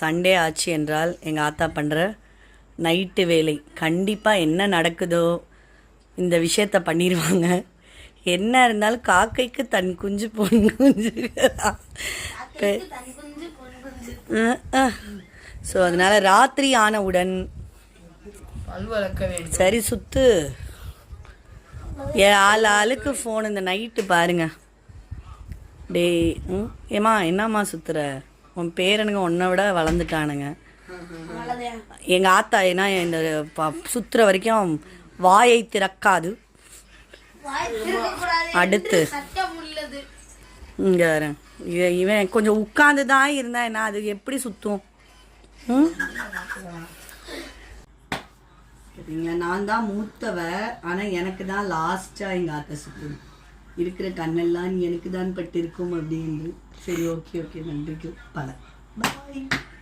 Sunday ஆச்சு என்றால் எங்கள் ஆத்தா பண்ணுற நைட்டு வேலை. கண்டிப்பாக என்ன நடக்குதோ இந்த விஷயத்த பண்ணிடுவாங்க என்ன இருந்தாலும் காக்கைக்கு தன் குஞ்சு பொன் குஞ்சு. ஸோ அதனால ராத்திரி ஆனவுடன் பல் வளர்க்க வேண்டும். சரி சுத்து. ஏ ஆள் ஆளுக்கு ஃபோன் இந்த நைட்டு பாருங்க. டேய் ம் ஏம்மா என்னம்மா சுத்துற? உன் பேரனுங்க உன்னை விட வளர்ந்துட்டானுங்க. எங்கள் ஆத்தா ஏன்னா இந்த ப- சுத்துற வரைக்கும் வாயை திறக்காது. அடுத்து. இங்கே வரேன் இவன் இவன் கொஞ்சம் உட்காந்து தான் இருந்தா என்ன அது எப்படி சுத்தும்? நான் தான் மூத்தவ ஆனால் எனக்கு தான் லாஸ்ட்டாக எங்கள் ஆத்தை சுத்தணும் இருக்கிற கண்ணெல்லாம் நீ எனக்கு தான் பட்டிருக்கும் அப்படின்னு. சரி ஓகே ஓகே நன்றிக்கு. பல. பாய்